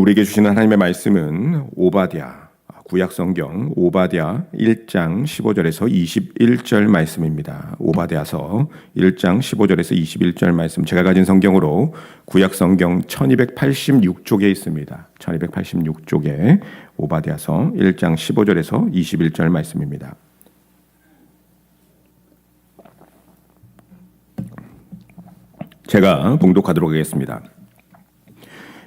우리에게 주시는 하나님의 말씀은 오바댜 구약 성경 오바댜 1장 15절에서 21절 말씀입니다. 오바댜서 1장 15절에서 21절 말씀 제가 가진 성경으로 구약 성경 1286쪽에 있습니다. 1286쪽에 오바댜서 1장 15절에서 21절 말씀입니다. 제가 봉독하도록 하겠습니다.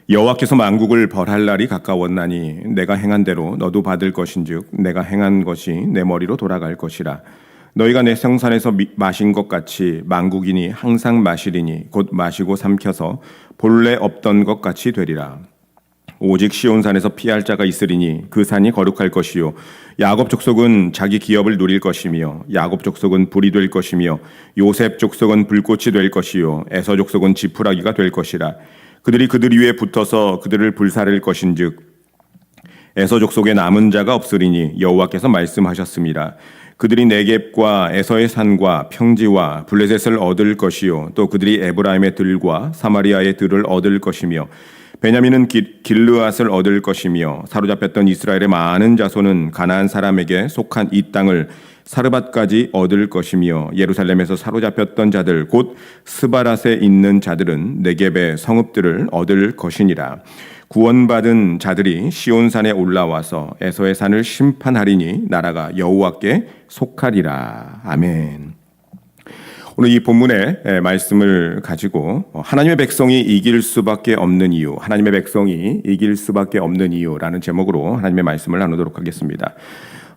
여호와께서 만국을 벌할 날이 가까웠나니 내가 행한 대로 너도 받을 것인즉 내가 행한 것이 내 머리로 돌아갈 것이라. 너희가 내 성산에서 미- 마신 것 같이 만국인이 항상 마시리니 곧 마시고 삼켜서 본래 없던 것 같이 되리라. 오직 시온산에서 피할 자가 있으리니 그 산이 거룩할 것이요. 야곱 족속은 자기 기업을 누릴 것이며 야곱 족속은 불이 될 것이며 요셉 족속은 불꽃이 될 것이요. 에서 족속은 지푸라기가 될 것이라 그들이 그들 위에 붙어서 그들을 불사를 것인즉 에서 족 속에 남은 자가 없으리니 여호와께서 말씀하셨습니다. 그들이 네겝과 에서의 산과 평지와 블레셋을 얻을 것이요 또 그들이 에브라임의 들과 사마리아의 들을 얻을 것이며 베냐민은 기- 길르앗을 얻을 것이며 사로잡혔던 이스라엘의 많은 자손은 가나안 사람에게 속한 이 땅을 사르밧까지 얻을 것이며 예루살렘에서 사로잡혔던 자들 곧 스바랏에 있는 자들은 네겝의 성읍들을 얻을 것이니라 구원받은 자들이 시온산에 올라와서 에서의 산을 심판하리니 나라가 여호와께 속하리라 아멘. 오늘 이 본문의 에, 말씀을 가지고 어, 하나님의 백성이 이길 수밖에 없는 이유, 하나님의 백성이 이길 수밖에 없는 이유라는 제목으로 하나님의 말씀을 나누도록 하겠습니다.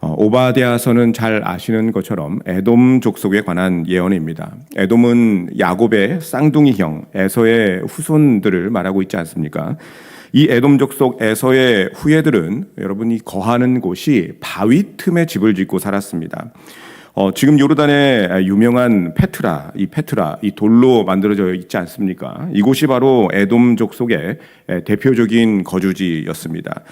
어, 오바댜서는 잘 아시는 것처럼 에돔 족속에 관한 예언입니다. 에돔은 야곱의 쌍둥이 형 에서의 후손들을 말하고 있지 않습니까? 이 에돔 족속 에서의 후예들은 여러분이 거하는 곳이 바위 틈에 집을 짓고 살았습니다. 어, 지금 요르단의 유명한 페트라, 이 페트라, 이 돌로 만들어져 있지 않습니까? 이곳이 바로 에돔 족 속의 에, 대표적인 거주지였습니다.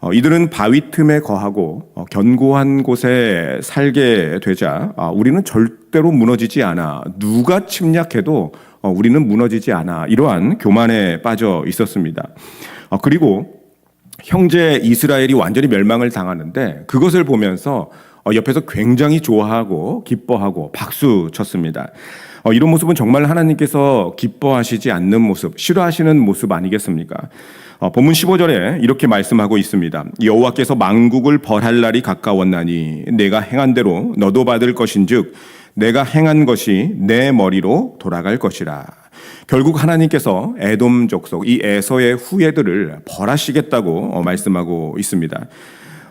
어, 이들은 바위 틈에 거하고 어, 견고한 곳에 살게 되자 아, 우리는 절대로 무너지지 않아. 누가 침략해도 어, 우리는 무너지지 않아. 이러한 교만에 빠져 있었습니다. 어, 그리고 형제 이스라엘이 완전히 멸망을 당하는데 그것을 보면서 어, 옆에서 굉장히 좋아하고 기뻐하고 박수 쳤습니다. 어, 이런 모습은 정말 하나님께서 기뻐하시지 않는 모습, 싫어하시는 모습 아니겠습니까? 어, 본문 15절에 이렇게 말씀하고 있습니다. 여호와께서 만국을 벌할 날이 가까웠나니 내가 행한 대로 너도 받을 것인즉 내가 행한 것이 내 머리로 돌아갈 것이라. 결국 하나님께서 에돔 족속 이 에서의 후예들을 벌하시겠다고 어, 말씀하고 있습니다.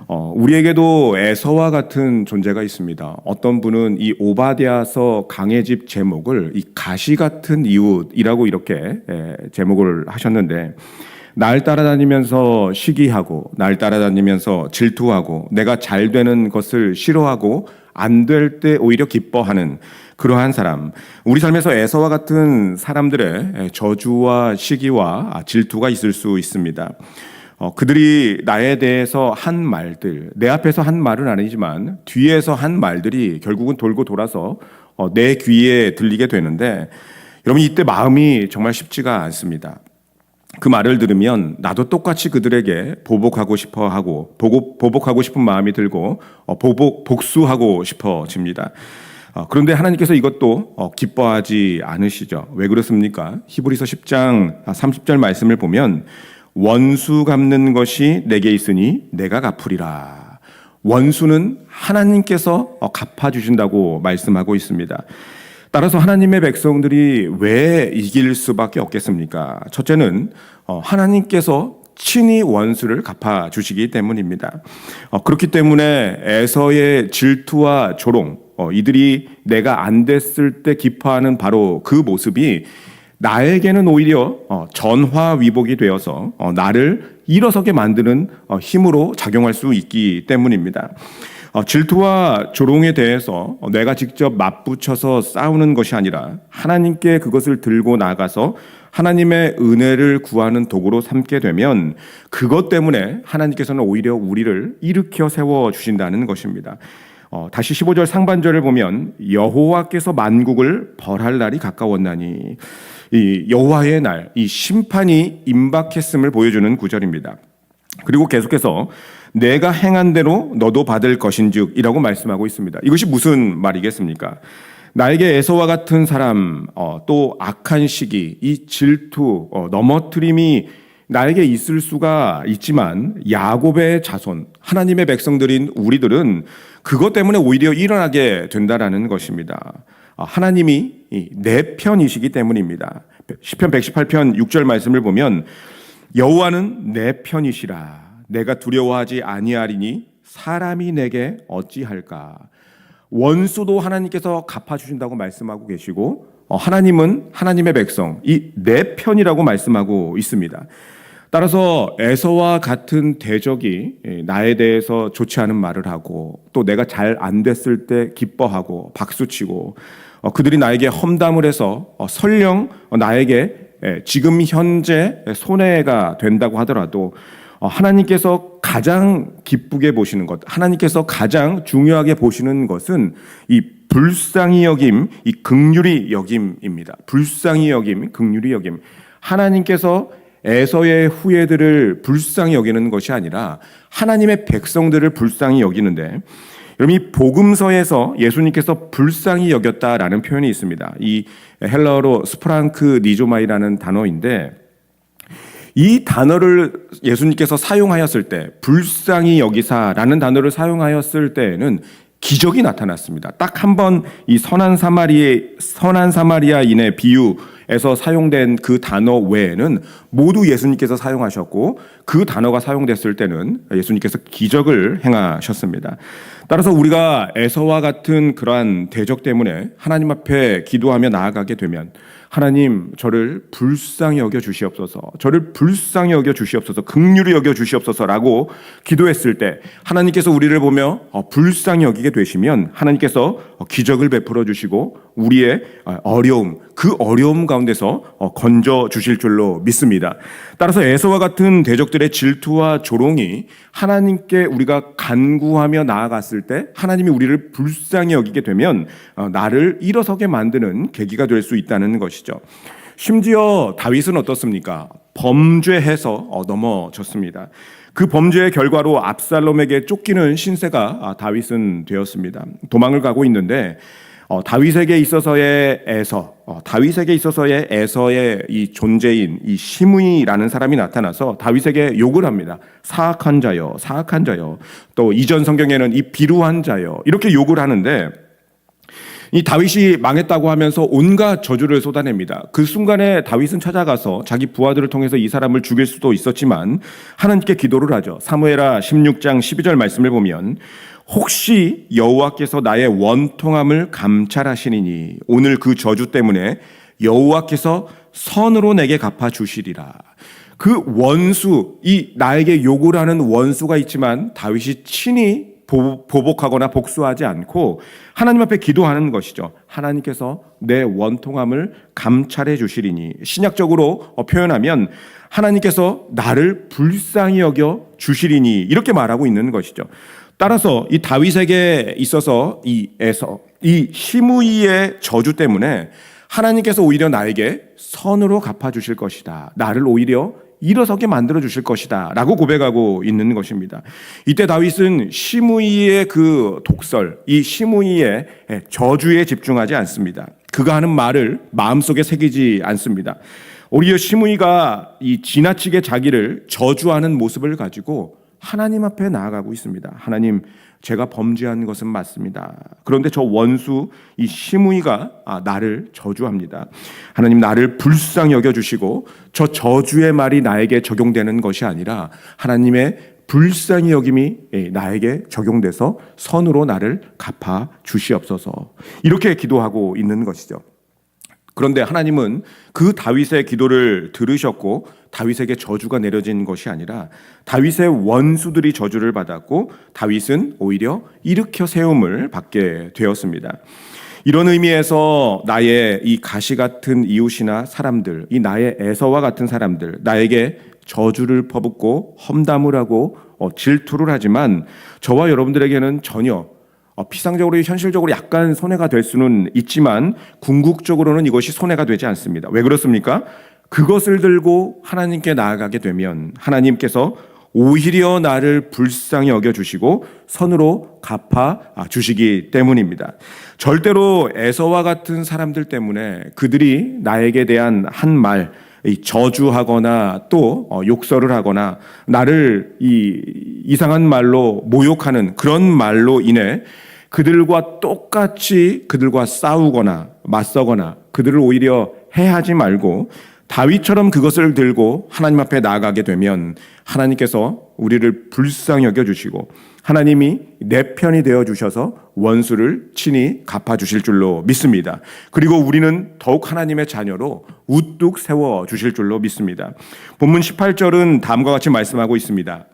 어, 우리에게도 에서와 같은 존재가 있습니다. 어떤 분은 이 오바댜서 강해집 제목을 이 가시 같은 이웃이라고 이렇게 에, 제목을 하셨는데 날 따라다니면서 시기하고 날 따라다니면서 질투하고 내가 잘 되는 것을 싫어하고 안 될 때 오히려 기뻐하는 그러한 사람. 우리 삶에서 에서와 같은 사람들의 저주와 시기와 질투가 있을 수 있습니다. 어, 그들이 나에 대해서 한 말들, 내 앞에서 한 말은 아니지만 뒤에서 한 말들이 결국은 돌고 돌아서 어, 내 귀에 들리게 되는데 여러분 이때 마음이 정말 쉽지가 않습니다. 그 말을 들으면 나도 똑같이 그들에게 보복하고 싶어 하고 보복, 보복하고 싶은 마음이 들고 어, 보복 복수하고 싶어집니다. 어, 그런데 하나님께서 이것도 어, 기뻐하지 않으시죠. 왜 그렇습니까? 히브리서 10장 30절 말씀을 보면 원수 갚는 것이 내게 있으니 내가 갚으리라. 원수는 하나님께서 어, 갚아주신다고 말씀하고 있습니다. 따라서 하나님의 백성들이 왜 이길 수밖에 없겠습니까? 첫째는 어, 하나님께서 친히 원수를 갚아 주시기 때문입니다. 어, 그렇기 때문에 에서의 질투와 조롱, 어, 이들이 내가 안 됐을 때 기뻐하는 바로 그 모습이 나에게는 오히려 어, 전화위복이 되어서 어, 나를 일어서게 만드는 어, 힘으로 작용할 수 있기 때문입니다. 어, 질투와 조롱에 대해서 어, 내가 직접 맞붙여서 싸우는 것이 아니라 하나님께 그것을 들고 나가서 하나님의 은혜를 구하는 도구로 삼게 되면 그것 때문에 하나님께서는 오히려 우리를 일으켜 세워 주신다는 것입니다. 어, 다시 15절 상반절을 보면 여호와께서 만국을 벌할 날이 가까웠나니 이 여호와의 날, 이 심판이 임박했음을 보여주는 구절입니다. 그리고 계속해서 내가 행한 대로 너도 받을 것인즉이라고 말씀하고 있습니다. 이것이 무슨 말이겠습니까? 나에게 에서와 같은 사람, 어, 또 악한 시기, 이 질투, 어, 넘어뜨림이 나에게 있을 수가 있지만 야곱의 자손, 하나님의 백성들인 우리들은 그것 때문에 오히려 일어나게 된다라는 것입니다. 아, 하나님이 이내 편이시기 때문입니다. 시편 118편 6절 말씀을 보면 여호와는 내 편이시라. 내가 두려워하지 아니하리니 사람이 내게 어찌할까? 원수도 하나님께서 갚아 주신다고 말씀하고 계시고 어, 하나님은 하나님의 백성 이 내 편이라고 말씀하고 있습니다. 따라서 에서와 같은 대적이 예, 나에 대해서 좋지 않은 말을 하고 또 내가 잘 안 됐을 때 기뻐하고 박수치고 어, 그들이 나에게 험담을 해서 어, 설령 나에게 예, 지금 현재 손해가 된다고 하더라도 어, 하나님께서 가장 기쁘게 보시는 것, 하나님께서 가장 중요하게 보시는 것은 이 불쌍히 여김, 이 극률이 여김입니다. 불쌍히 여김, 극률이 여김. 하나님께서 에서의 후예들을 불쌍히 여기는 것이 아니라 하나님의 백성들을 불쌍히 여기는데 여러분 이 복음서에서 예수님께서 불쌍히 여겼다라는 표현이 있습니다. 이 헬러어로 스프랑크 니조마이라는 단어인데 이 단어를 예수님께서 사용하였을 때 불쌍히 여기사라는 단어를 사용하였을 때에는 기적이 나타났습니다. 딱 한 번 이 선한 사마리의 선한 사마리아인의 비유 에서 사용된 그 단어 외에는 모두 예수님께서 사용하셨고 그 단어가 사용됐을 때는 예수님께서 기적을 행하셨습니다. 따라서 우리가 에서와 같은 그러한 대적 때문에 하나님 앞에 기도하며 나아가게 되면 하나님 저를 불쌍히 여겨 주시옵소서. 저를 불쌍히 여겨 주시옵소서. 극률히 여겨 주시옵소서라고 기도했을 때 하나님께서 우리를 보며 어, 불쌍히 여기게 되시면 하나님께서 어, 기적을 베풀어 주시고 우리의 어, 어려움 그 어려움 가운데서 어, 건져 주실 줄로 믿습니다. 따라서 에서와 같은 대적들의 질투와 조롱이 하나님께 우리가 간구하며 나아갔을 때 하나님이 우리를 불쌍히 여기게 되면 어, 나를 일어서게 만드는 계기가 될 수 있다는 것이 죠. 심지어 다윗은 어떻습니까? 범죄해서 어, 넘어졌습니다. 그 범죄의 결과로 압살롬에게 쫓기는 신세가 아, 다윗은 되었습니다. 도망을 가고 있는데 어, 다윗에게 있어서의 에서, 어, 다윗에게 있어서의 에서의 이 존재인 이 시므이라는 사람이 나타나서 다윗에게 욕을 합니다. 사악한 자여, 사악한 자여. 또 이전 성경에는 이 비루한 자여 이렇게 욕을 하는데 이 다윗이 망했다고 하면서 온갖 저주를 쏟아냅니다. 그 순간에 다윗은 찾아가서 자기 부하들을 통해서 이 사람을 죽일 수도 있었지만 하나님께 기도를 하죠. 사무엘하 16장 12절 말씀을 보면 혹시 여호와께서 나의 원통함을 감찰하시니니 오늘 그 저주 때문에 여호와께서 선으로 내게 갚아 주시리라. 그 원수, 이 나에게 욕을 하는 원수가 있지만 다윗이 친히 보- 보복하거나 복수하지 않고 하나님 앞에 기도하는 것이죠. 하나님께서 내 원통함을 감찰해 주시리니 신약적으로 어, 표현하면 하나님께서 나를 불쌍히 여겨 주시리니 이렇게 말하고 있는 것이죠. 따라서 이 다윗에게 있어서 이 에서 이 시므이의 저주 때문에 하나님께서 오히려 나에게 선으로 갚아 주실 것이다. 나를 오히려 일어서게 만들어 주실 것이다. 라고 고백하고 있는 것입니다. 이때 다윗은 시므이의 그 독설, 이 시므이의 저주에 집중하지 않습니다. 그가 하는 말을 마음속에 새기지 않습니다. 오히려 시므이가 이 지나치게 자기를 저주하는 모습을 가지고 하나님 앞에 나아가고 있습니다. 하나님, 제가 범죄한 것은 맞습니다. 그런데 저 원수 이 시므이가 아, 나를 저주합니다. 하나님 나를 불쌍히 여겨 주시고 저 저주의 말이 나에게 적용되는 것이 아니라 하나님의 불쌍히 여김이 예, 나에게 적용돼서 선으로 나를 갚아 주시옵소서. 이렇게 기도하고 있는 것이죠. 그런데 하나님은 그 다윗의 기도를 들으셨고 다윗에게 저주가 내려진 것이 아니라 다윗의 원수들이 저주를 받았고 다윗은 오히려 일으켜 세움을 받게 되었습니다. 이런 의미에서 나의 이 가시 같은 이웃이나 사람들, 이 나의 에서와 같은 사람들, 나에게 저주를 퍼붓고 험담을 하고 어, 질투를 하지만 저와 여러분들에게는 전혀 어, 피상적으로 현실적으로 약간 손해가 될 수는 있지만 궁극적으로는 이것이 손해가 되지 않습니다. 왜 그렇습니까? 그것을 들고 하나님께 나아가게 되면 하나님께서 오히려 나를 불쌍히 여겨 주시고 선으로 갚아 주시기 때문입니다. 절대로 에서와 같은 사람들 때문에 그들이 나에게 대한 한 말, 이 저주하거나 또 어, 욕설을 하거나 나를 이 이상한 말로 모욕하는 그런 말로 인해 그들과 똑같이 그들과 싸우거나 맞서거나 그들을 오히려 해하지 말고 다윗처럼 그것을 들고 하나님 앞에 나아가게 되면 하나님께서 우리를 불쌍히 여겨 주시고 하나님이 내 편이 되어 주셔서 원수를 친히 갚아 주실 줄로 믿습니다. 그리고 우리는 더욱 하나님의 자녀로 우뚝 세워 주실 줄로 믿습니다. 본문 18절은 다음과 같이 말씀하고 있습니다.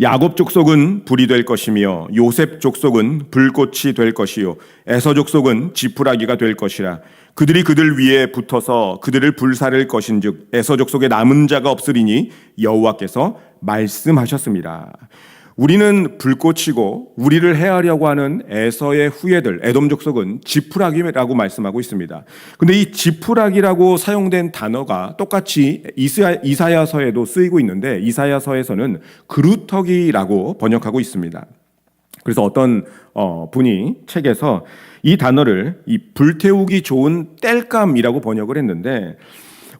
야곱 족속은 불이 될 것이며 요셉 족속은 불꽃이 될 것이요 에서 족속은 지푸라기가 될 것이라 그들이 그들 위에 붙어서 그들을 불사를 것인즉 에서 족속에 남은 자가 없으리니 여호와께서 말씀하셨습니다. 우리는 불꽃이고 우리를 해하려고 하는 에서의 후예들 에돔 족속은 지푸라기라고 말씀하고 있습니다. 근데 이 지푸라기라고 사용된 단어가 똑같이 이사야, 서에도 쓰이고 있는데 이사야서에서는 그루터기라고 번역하고 있습니다. 그래서 어떤 어, 분이 책에서 이 단어를 이 불태우기 좋은 땔감이라고 번역을 했는데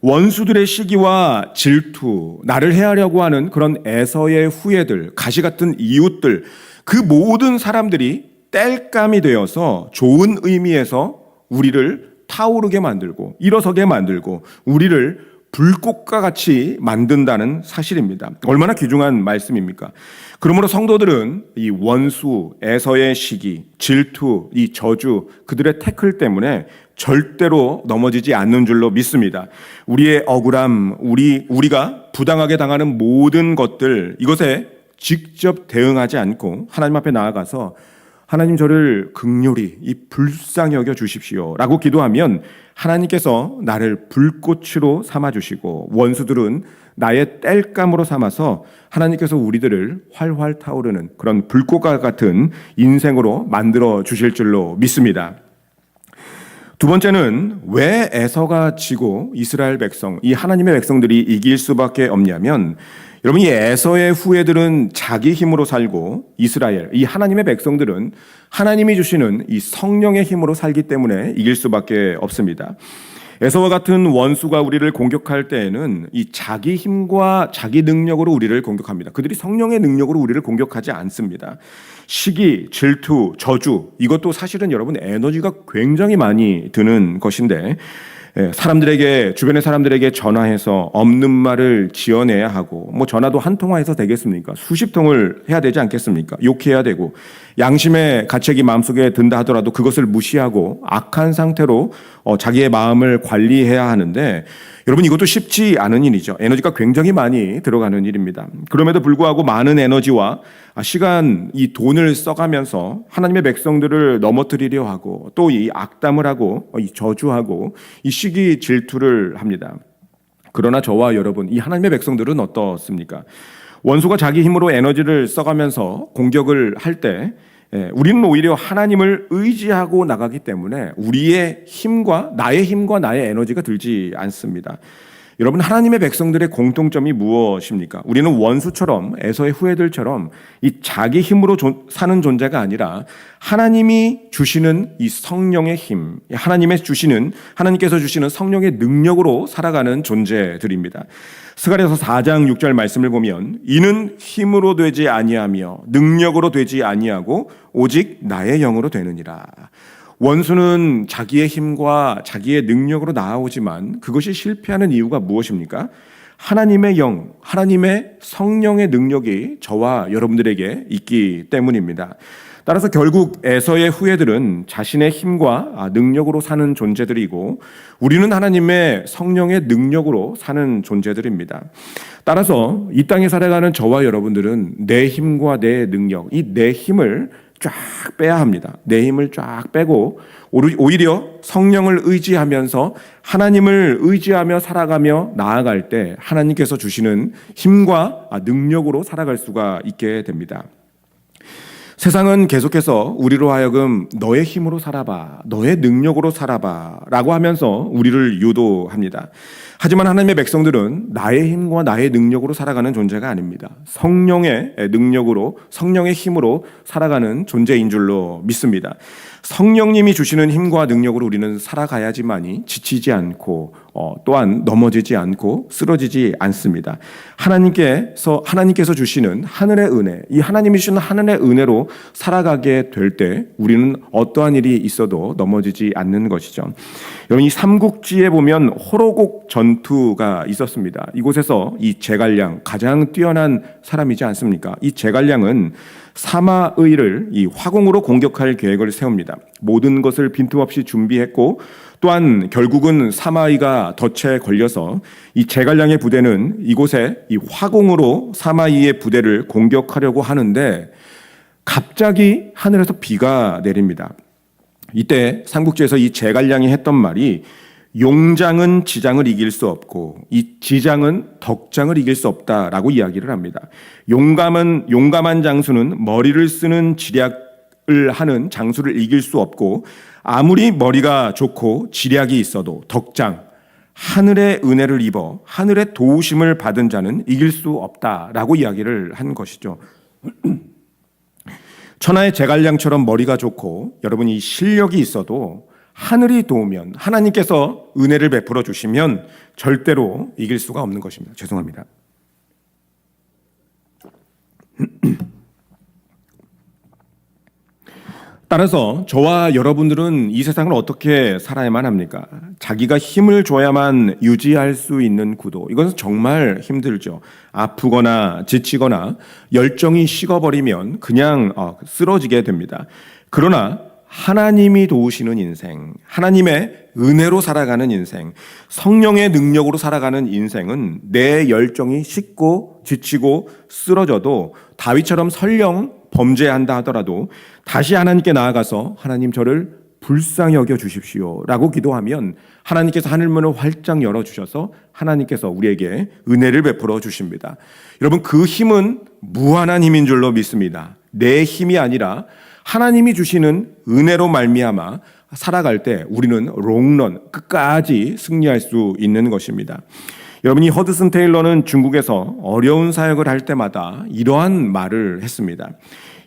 원수들의 시기와 질투, 나를 해하려고 하는 그런 에서의 후예들, 가시 같은 이웃들, 그 모든 사람들이 땔감이 되어서 좋은 의미에서 우리를 타오르게 만들고 일어서게 만들고 우리를 불꽃과 같이 만든다는 사실입니다. 얼마나 귀중한 말씀입니까? 그러므로 성도들은 이 원수, 에서의 시기, 질투, 이 저주, 그들의 태클 때문에 절대로 넘어지지 않는 줄로 믿습니다. 우리의 억울함, 우리, 우리가 부당하게 당하는 모든 것들, 이것에 직접 대응하지 않고 하나님 앞에 나아가서 하나님 저를 극률이 이 불쌍히 여겨 주십시오 라고 기도하면 하나님께서 나를 불꽃으로 삼아 주시고 원수들은 나의 땔감으로 삼아서 하나님께서 우리들을 활활 타오르는 그런 불꽃과 같은 인생으로 만들어 주실 줄로 믿습니다. 두 번째는 왜 에서가 지고 이스라엘 백성, 이 하나님의 백성들이 이길 수밖에 없냐면 여러분 이 에서의 후예들은 자기 힘으로 살고 이스라엘 이 하나님의 백성들은 하나님이 주시는 이 성령의 힘으로 살기 때문에 이길 수밖에 없습니다. 에서와 같은 원수가 우리를 공격할 때에는 이 자기 힘과 자기 능력으로 우리를 공격합니다. 그들이 성령의 능력으로 우리를 공격하지 않습니다. 시기, 질투, 저주 이것도 사실은 여러분 에너지가 굉장히 많이 드는 것인데 예, 사람들에게 주변의 사람들에게 전화해서 없는 말을 지어내야 하고 뭐 전화도 한 통화해서 되겠습니까? 수십 통을 해야 되지 않겠습니까? 욕해야 되고 양심의 가책이 마음속에 든다 하더라도 그것을 무시하고 악한 상태로 어, 자기의 마음을 관리해야 하는데 여러분 이것도 쉽지 않은 일이죠. 에너지가 굉장히 많이 들어가는 일입니다. 그럼에도 불구하고 많은 에너지와 시간, 이 돈을 써가면서 하나님의 백성들을 넘어뜨리려 하고 또 이 악담을 하고 이 저주하고 이 시기 질투를 합니다. 그러나 저와 여러분, 이 하나님의 백성들은 어떻습니까? 원수가 자기 힘으로 에너지를 써가면서 공격을 할 때 예, 우리는 오히려 하나님을 의지하고 나가기 때문에 우리의 힘과 나의 힘과 나의 에너지가 들지 않습니다. 여러분 하나님의 백성들의 공통점이 무엇입니까? 우리는 원수처럼 에서의 후예들처럼 이 자기 힘으로 사는 존재가 아니라 하나님이 주시는 이 성령의 힘, 하나님의 주시는 하나님께서 주시는 성령의 능력으로 살아가는 존재들입니다. 스가랴서 4장 6절 말씀을 보면 이는 힘으로 되지 아니하며 능력으로 되지 아니하고 오직 나의 영으로 되느니라. 원수는 자기의 힘과 자기의 능력으로 나아오지만 그것이 실패하는 이유가 무엇입니까? 하나님의 영, 하나님의 성령의 능력이 저와 여러분들에게 있기 때문입니다. 따라서 결국 에서의 후예들은 자신의 힘과 능력으로 사는 존재들이고 우리는 하나님의 성령의 능력으로 사는 존재들입니다. 따라서 이 땅에 살아가는 저와 여러분들은 내 힘과 내 능력, 이 내 힘을 쫙 빼야 합니다. 내 힘을 쫙 빼고 오히려 성령을 의지하면서 하나님을 의지하며 살아가며 나아갈 때 하나님께서 주시는 힘과 능력으로 살아갈 수가 있게 됩니다. 세상은 계속해서 우리로 하여금 너의 힘으로 살아봐, 너의 능력으로 살아봐 라고 하면서 우리를 유도합니다. 하지만 하나님의 백성들은 나의 힘과 나의 능력으로 살아가는 존재가 아닙니다. 성령의 능력으로, 성령의 힘으로 살아가는 존재인 줄로 믿습니다. 성령님이 주시는 힘과 능력으로 우리는 살아가야지만이 지치지 않고 어, 또한 넘어지지 않고 쓰러지지 않습니다. 하나님께서 하나님께서 주시는 하늘의 은혜, 이 하나님이 주시는 하늘의 은혜로 살아가게 될 때 우리는 어떠한 일이 있어도 넘어지지 않는 것이죠. 여러분 이 삼국지에 보면 호로곡 전투가 있었습니다. 이곳에서 이 제갈량 가장 뛰어난 사람이지 않습니까? 이 제갈량은 사마의를 이 화공으로 공격할 계획을 세웁니다. 모든 것을 빈틈없이 준비했고 또한 결국은 사마이가 덫에 걸려서 이 제갈량의 부대는 이곳에 이 화공으로 사마이의 부대를 공격하려고 하는데 갑자기 하늘에서 비가 내립니다. 이때 삼국지에서 이 제갈량이 했던 말이 용장은 지장을 이길 수 없고 이 지장은 덕장을 이길 수 없다라고 이야기를 합니다. 용감은 용감한 장수는 머리를 쓰는 지략 을 하는 장수를 이길 수 없고 아무리 머리가 좋고 지략이 있어도 덕장 하늘의 은혜를 입어 하늘의 도우심을 받은 자는 이길 수 없다라고 이야기를 한 것이죠. 천하의 제갈량처럼 머리가 좋고 여러분이 실력이 있어도 하늘이 도우면 하나님께서 은혜를 베풀어 주시면 절대로 이길 수가 없는 것입니다. 죄송합니다. 따라서 저와 여러분들은 이 세상을 어떻게 살아야만 합니까? 자기가 힘을 줘야만 유지할 수 있는 구도. 이것은 정말 힘들죠. 아프거나 지치거나 열정이 식어버리면 그냥 어, 쓰러지게 됩니다. 그러나 하나님이 도우시는 인생, 하나님의 은혜로 살아가는 인생, 성령의 능력으로 살아가는 인생은 내 열정이 식고 지치고 쓰러져도 다윗처럼 설령 범죄한다 하더라도 다시 하나님께 나아가서 하나님 저를 불쌍히 여겨 주십시오 라고 기도하면 하나님께서 하늘문을 활짝 열어 주셔서 하나님께서 우리에게 은혜를 베풀어 주십니다. 여러분 그 힘은 무한한 힘인 줄로 믿습니다. 내 힘이 아니라 하나님이 주시는 은혜로 말미암아 살아갈 때 우리는 롱런 끝까지 승리할 수 있는 것입니다. 여러분 이 허드슨 테일러는 중국에서 어려운 사역을 할 때마다 이러한 말을 했습니다.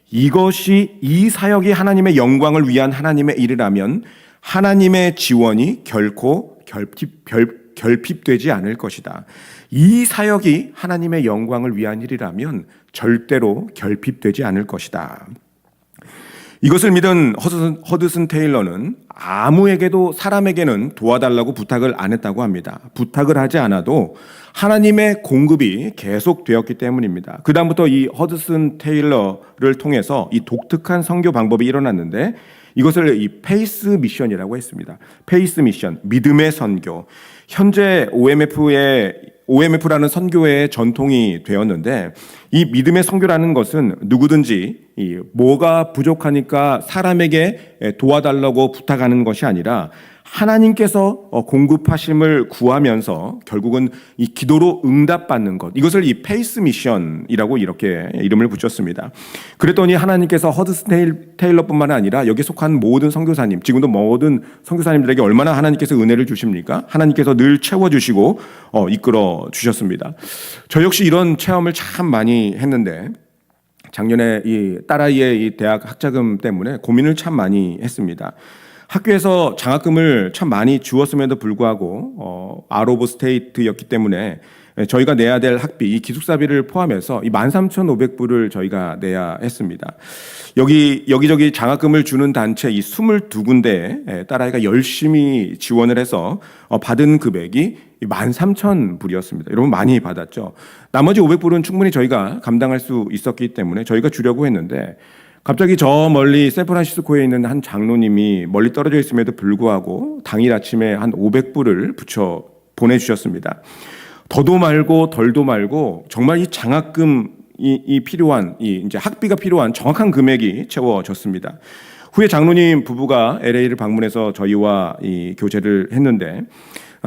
이것이 이 사역이 하나님의 영광을 위한 하나님의 일이라면 하나님의 지원이 결코 결핍, 결, 결핍되지 않을 것이다. 이 사역이 하나님의 영광을 위한 일이라면 절대로 결핍되지 않을 것이다. 이것을 믿은 허드슨, 허드슨 테일러는 아무에게도 사람에게는 도와달라고 부탁을 안 했다고 합니다. 부탁을 하지 않아도 하나님의 공급이 계속되었기 때문입니다. 그다음부터 이 허드슨 테일러를 통해서 이 독특한 선교 방법이 일어났는데 이것을 이 페이스 미션이라고 했습니다. 페이스 미션, 믿음의 선교. 현재 OMF의 OMF라는 선교회의 전통이 되었는데 이 믿음의 선교라는 것은 누구든지 이 뭐가 부족하니까 사람에게 도와달라고 부탁하는 것이 아니라 하나님께서 어, 공급하심을 구하면서 결국은 이 기도로 응답받는 것 이것을 이 페이스 미션이라고 이렇게 이름을 붙였습니다. 그랬더니 하나님께서 허드스 테일러뿐만 아니라 여기 속한 모든 선교사님 지금도 모든 선교사님들에게 얼마나 하나님께서 은혜를 주십니까? 하나님께서 늘 채워 주시고 어, 이끌어 주셨습니다. 저 역시 이런 체험을 참 많이 했는데 작년에 이 딸아이의 이 대학 학자금 때문에 고민을 참 많이 했습니다. 학교에서 장학금을 참 많이 주었음에도 불구하고 어, 아웃 오브 스테이트였기 때문에 저희가 내야 될 학비, 이 기숙사비를 포함해서 이 13,500불을 저희가 내야 했습니다. 여기, 여기저기 장학금을 주는 단체 이 22군데에 딸아이가 열심히 지원을 해서 어, 받은 금액이 13,000불이었습니다. 여러분 많이 받았죠. 나머지 500불은 충분히 저희가 감당할 수 있었기 때문에 저희가 주려고 했는데 갑자기 저 멀리 샌프란시스코에 있는 한 장로님이 멀리 떨어져 있음에도 불구하고 당일 아침에 한 500불을 붙여 보내주셨습니다. 더도 말고 덜도 말고 정말 이 장학금 이, 이 필요한 이 이제 학비가 필요한 정확한 금액이 채워졌습니다. 후에 장로님 부부가 LA를 방문해서 저희와 이 교제를 했는데 어,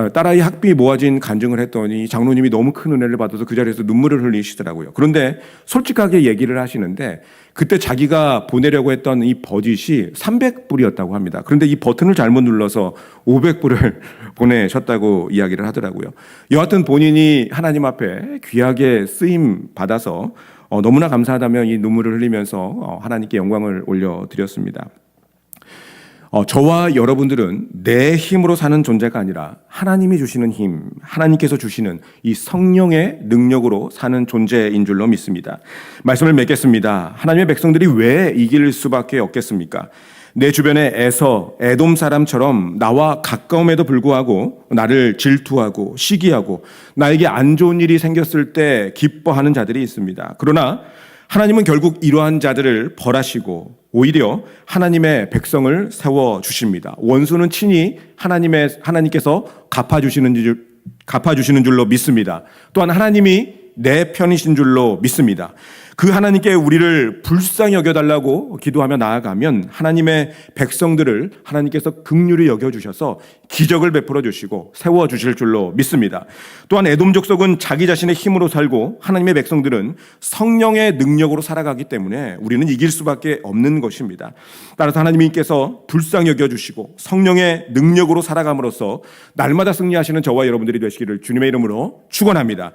딸아이 학비 모아진 간증을 했더니 장로님이 너무 큰 은혜를 받아서 그 자리에서 눈물을 흘리시더라고요. 그런데 솔직하게 얘기를 하시는데 그때 자기가 보내려고 했던 이 버짓이 300불이었다고 합니다. 그런데 이 버튼을 잘못 눌러서 500불을 보내셨다고 이야기를 하더라고요. 여하튼 본인이 하나님 앞에 귀하게 쓰임 받아서 어, 너무나 감사하다며 이 눈물을 흘리면서 어, 하나님께 영광을 올려드렸습니다. 어, 저와 여러분들은 내 힘으로 사는 존재가 아니라 하나님이 주시는 힘, 하나님께서 주시는 이 성령의 능력으로 사는 존재인 줄로 믿습니다. 말씀을 맺겠습니다. 하나님의 백성들이 왜 이길 수밖에 없겠습니까? 내 주변에 에서 에돔 사람처럼 나와 가까움에도 불구하고 나를 질투하고 시기하고 나에게 안 좋은 일이 생겼을 때 기뻐하는 자들이 있습니다. 그러나 하나님은 결국 이러한 자들을 벌하시고 오히려 하나님의 백성을 세워 주십니다. 원수는 친히 하나님의 하나님께서 갚아 주시는 줄 갚아 주시는 줄로 믿습니다. 또한 하나님이 내 편이신 줄로 믿습니다. 그 하나님께 우리를 불쌍히 여겨 달라고 기도하며 나아가면 하나님의 백성들을 하나님께서 긍휼히 여겨 주셔서 기적을 베풀어 주시고 세워 주실 줄로 믿습니다. 또한 에돔 족속은 자기 자신의 힘으로 살고 하나님의 백성들은 성령의 능력으로 살아가기 때문에 우리는 이길 수밖에 없는 것입니다. 따라서 하나님께서 불쌍히 여겨 주시고 성령의 능력으로 살아감으로써 날마다 승리하시는 저와 여러분들이 되시기를 주님의 이름으로 축원합니다.